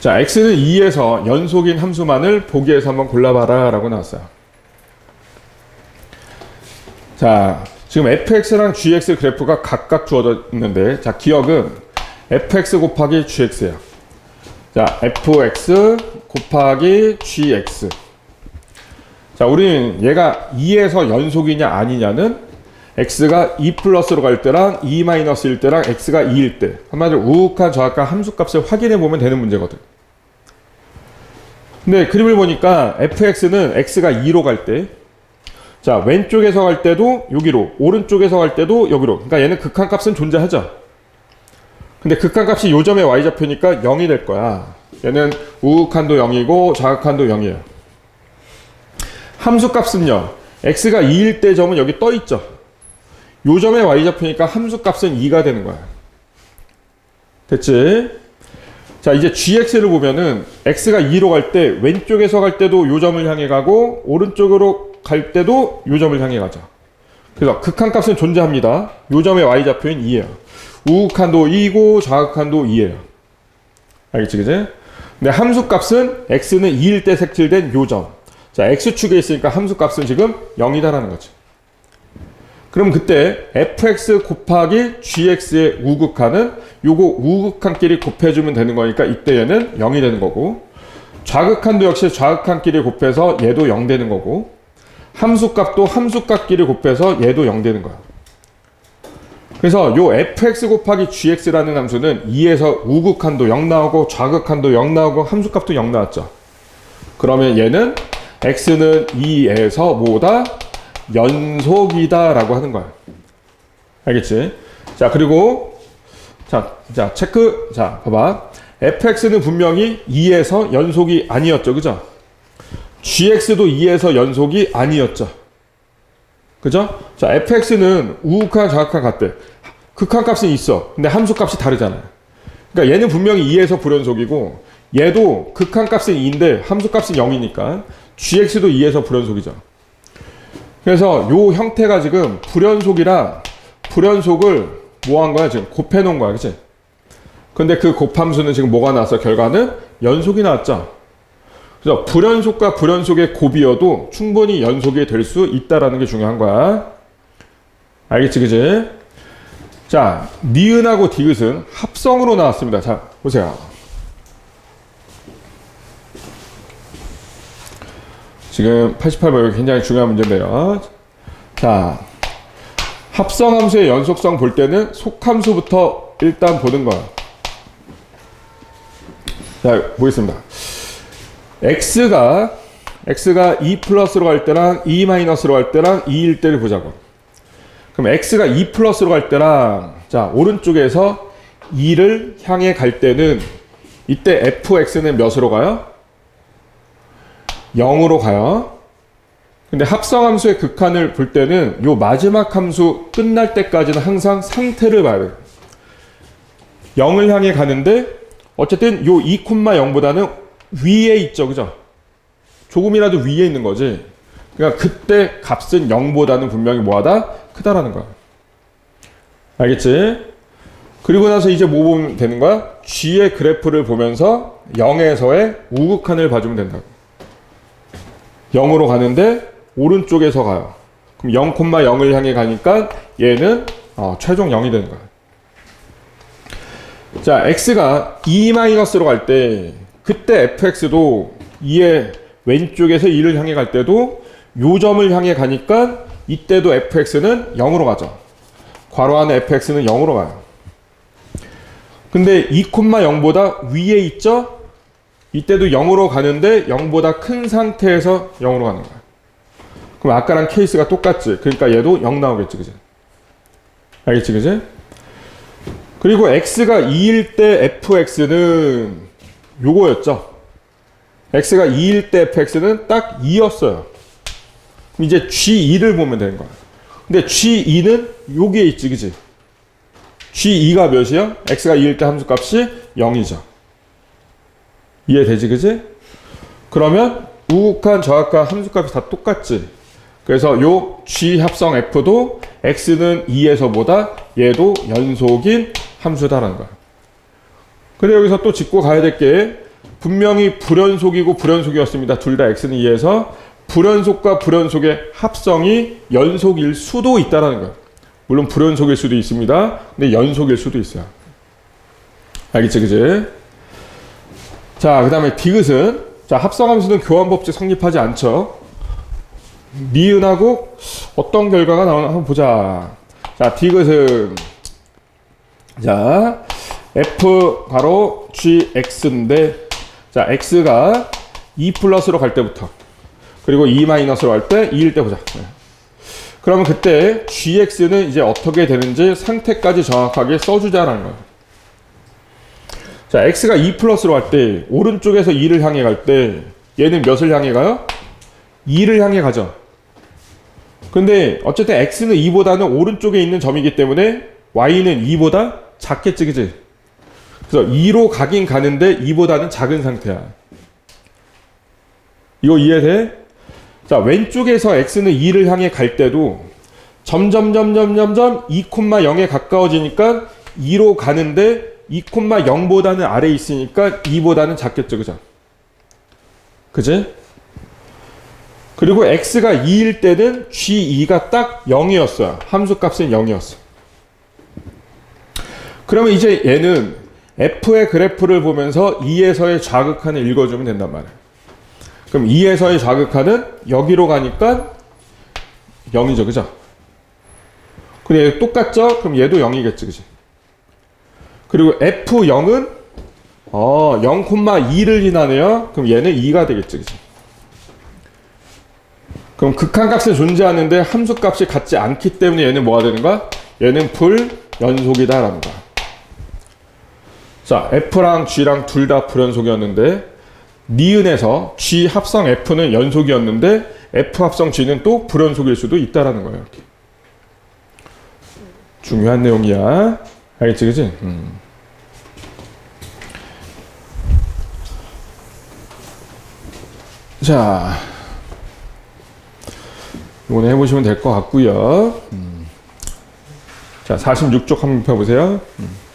자, x는 2에서 연속인 함수만을 보기에서 한번 골라봐라 라고 나왔어요. 자, 지금 fx랑 gx 그래프가 각각 주어져 있는데, 자, 기억은 fx 곱하기 gx야. 자, fx 곱하기 gx. 자, 우리는 얘가 2에서 연속이냐 아니냐는 x가 2 플러스로 갈 때랑 2 마이너스일 때랑 x가 2일 때 한마디로 우욱한 저악한 함수값을 확인해 보면 되는 문제거든. 근데 그림을 보니까 fx는 x가 2로 갈 때, 자 왼쪽에서 갈 때도 여기로, 오른쪽에서 갈 때도 여기로. 그러니까 얘는 극한값은 존재하죠. 근데 극한값이 요점의 y좌표니까 0이 될 거야. 얘는 우욱한도 0이고 좌극한도 0이에요. 함수값은요. x가 2일 때 점은 여기 떠 있죠. 요점의 y좌표니까 함수값은 2가 되는 거야. 됐지? 자, 이제 gx를 보면은 x가 2로 갈 때 왼쪽에서 갈 때도 요점을 향해 가고 오른쪽으로 갈 때도 요점을 향해 가죠. 그래서 극한값은 존재합니다. 요점의 y좌표인 2예요. 우극한도 2고 좌극한도 2예요. 알겠지, 그지? 근데 함수값은 x는 2일 때 색칠된 요점. 자, x축에 있으니까 함수값은 지금 0이다라는 거지. 그럼 그때 fx 곱하기 gx의 우극한은 요거 우극한끼리 곱해주면 되는 거니까 이때 얘는 0이 되는 거고 좌극한도 역시 좌극한끼리 곱해서 얘도 0 되는 거고 함수값도 함수값끼리 곱해서 얘도 0 되는 거야. 그래서 요 fx 곱하기 gx라는 함수는 2에서 우극한도 0 나오고 좌극한도 0 나오고 함수값도 0 나왔죠. 그러면 얘는 x는 2에서 뭐다? 연속이다라고 하는 거야. 알겠지? 자, 그리고 자, 자, 체크. 자, 봐봐. fx는 분명히 2에서 연속이 아니었죠. 그죠? gx도 2에서 연속이 아니었죠. 그죠? 자, fx는 우극한 좌극한 같대. 극한 값은 있어. 근데 함수 값이 다르잖아요. 그러니까 얘는 분명히 2에서 불연속이고 얘도 극한 값은 2인데 함수 값은 0이니까 gx도 2에서 불연속이죠. 그래서 요 형태가 지금 불연속이라 불연속을 뭐 한 거야? 지금 곱해 놓은 거야. 그치? 근데 그 곱함수는 지금 뭐가 나왔어? 결과는 연속이 나왔죠. 그래서 불연속과 불연속의 곱이어도 충분히 연속이 될 수 있다라는 게 중요한 거야. 알겠지? 그지? 자, 니은하고 디귿은 합성으로 나왔습니다. 자, 보세요. 지금 88번 굉장히 중요한 문제인데요. 자, 합성함수의 연속성 볼 때는 속함수부터 일단 보는 거야. 자, 보겠습니다. x가 x가 2 플러스로 갈 때랑 2 마이너스로 갈 때랑 2일 때를 보자고. 그럼 x가 2 플러스로 갈 때랑 자, 오른쪽에서 2를 향해 갈 때는 이때 fx는 몇으로 가요? 0으로 가요. 근데 합성함수의 극한을 볼 때는 요 마지막 함수 끝날 때까지는 항상 상태를 봐야 돼요. 0을 향해 가는데 어쨌든 요 2,0보다는 위에 있죠. 그죠? 조금이라도 위에 있는 거지. 그러니까 그때 값은 0보다는 분명히 뭐하다? 크다라는 거야. 알겠지? 그리고 나서 이제 뭐 보면 되는 거야? G의 그래프를 보면서 0에서의 우극한을 봐주면 된다고. 0으로 가는데 오른쪽에서 가요. 그럼 0,0을 향해 가니까 얘는 어, 최종 0이 되는 거야. 자, x가 2-로 갈 때 그때 fx도 2의 왼쪽에서 2를 향해 갈 때도 요 점을 향해 가니까 이때도 fx는 0으로 가죠. 괄호 안에 fx는 0으로 가요. 근데 2,0보다 위에 있죠? 이때도 0으로 가는데 0보다 큰 상태에서 0으로 가는 거야. 그럼 아까랑 케이스가 똑같지. 그러니까 얘도 0 나오겠지. 그지? 알겠지? 그지? 그리고 x가 2일 때 fx는 요거였죠. x가 2일 때 fx는 딱 2였어요. 이제 g2를 보면 되는 거야. 근데 g2는 여기에 있지. 그지? g2가 몇이야? x가 2일 때 함수값이 0이죠. 이해되지, 그지? 그러면 우극한, 저악한 함수값이 다 똑같지. 그래서 요 G 합성 F도 X는 2에서 보다 얘도 연속인 함수다라는 거야. 근데 여기서 또 짚고 가야 될 게 분명히 불연속이고 불연속이었습니다. 둘 다 x는 2에서 불연속과 불연속의 합성이 연속일 수도 있다라는 거예요. 물론 불연속일 수도 있습니다. 근데 연속일 수도 있어요. 알겠지, 그지? 자, 그 다음에 디귿은 자 합성함수는 교환법칙 성립하지 않죠. 니은하고 어떤 결과가 나오나 한번 보자. 자, 디귿은 자 f 바로 gx인데 자 x가 2 플러스로 갈 때부터 그리고 2 마이너스로 갈 때 2일 때 보자. 네. 그러면 그때 gx는 이제 어떻게 되는지 상태까지 정확하게 써주자라는 거예요. 자, x가 2 플러스로 갈 때 오른쪽에서 2를 향해 갈 때 얘는 몇을 향해 가요? 2를 향해 가죠. 근데 어쨌든 x는 2보다는 오른쪽에 있는 점이기 때문에 y는 2보다 작겠지, 그지? 그래서 2로 가긴 가는데 2보다는 작은 상태야. 이거 이해돼? 자, 왼쪽에서 x는 2를 향해 갈 때도 점점, 점점, 점점 2,0에 가까워지니까 2로 가는데 2,0보다는 아래에 있으니까 2보다는 작겠죠, 그죠? 그지? 그리고 x가 2일 때는 g2가 딱 0이었어요. 함수 값은 0이었어. 그러면 이제 얘는 f의 그래프를 보면서 2에서의 좌극한을 읽어주면 된단 말이에요. 그럼 2에서의 좌극한은 여기로 가니까 0이죠, 그죠? 근데 얘 똑같죠? 그럼 얘도 0이겠지, 그지? 그리고 f0은 어, 0,2를 지나네요. 그럼 얘는 2가 되겠지, 그지? 그럼 극한값은 존재하는데 함수값이 같지 않기 때문에 얘는 뭐가 되는 가? 얘는 불연속이다라는 거야. 자, F랑 G랑 둘 다 불연속이었는데 니은에서 G 합성 F는 연속이었는데 F 합성 G는 또 불연속일 수도 있다라는 거예요. 이렇게. 중요한 내용이야. 알겠지, 그지? 음. 자, 이번에 해보시면 될 것 같고요. 음. 자, 46쪽 한번 펴보세요. 음.